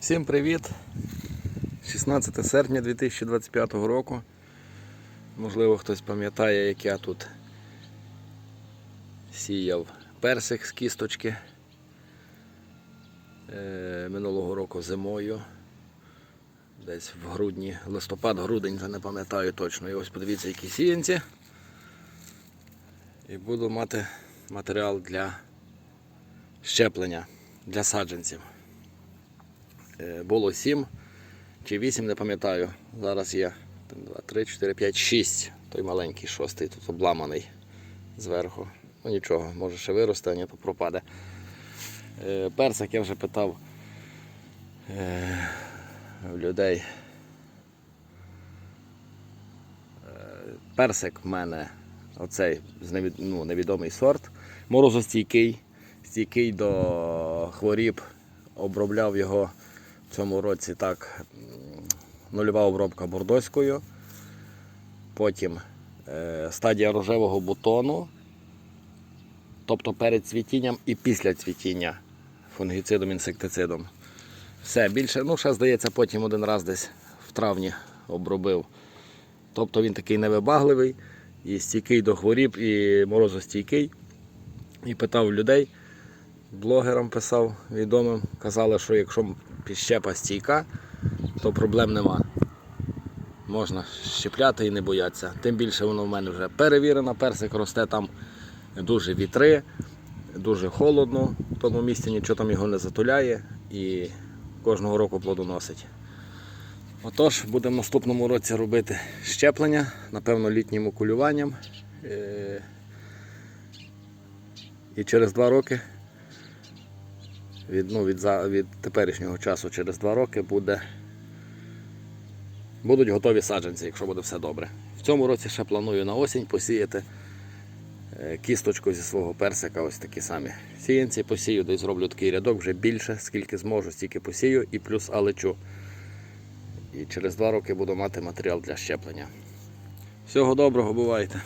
Всім привіт! 16 серпня 2025 року. Можливо, хтось пам'ятає, як я тут сіяв персик з кісточки е, минулого року зимою. Десь в грудні, листопад-грудень, вже не пам'ятаю точно. І ось подивіться, які сіянці. І буду мати матеріал для щеплення для саджанців. Е, Було 7 чи 8, не пам'ятаю. Зараз є 1, 2, 3, 4, 5, 6. Той маленький шостий, тут обламаний зверху. Ну нічого, може ще виросте, а ні, то пропаде. Е, Персик я вже питав е, в людей. Персик в мене оцей ну, невідомий сорт, морозостійкий, стійкий до хворіб, обробляв його цьому році так. Нульова обробка бордоською. Потім е, стадія рожевого бутону. Тобто перед цвітінням і після цвітіння фунгіцидом, інсектицидом. Все, більше, ну ще здається, потім один раз десь в травні обробив. Тобто він такий невибагливий, і стійкий до хворіб, і морозостійкий. І питав людей, блогерам писав відомим, казали, що якщо підщепа стійка, то проблем нема. Можна щепляти і не боятися. Тим більше воно в мене вже перевірено, персик росте там дуже вітри, дуже холодно, в тому місці нічого там його не затуляє і кожного року плодоносить. Отож, будемо в наступному році робити щеплення, напевно, літнім окулюванням. Е, І через два роки від, ну, від, від теперішнього часу через два роки буде, будуть готові саджанці, якщо буде все добре. В цьому році ще планую на осінь посіяти е, кісточку зі свого персика, ось такі самі сіянці. Посію, десь зроблю такий рядок вже більше, скільки зможу, стільки посію і плюс алечу. І через два роки буду мати матеріал для щеплення. Всього доброго, бувайте!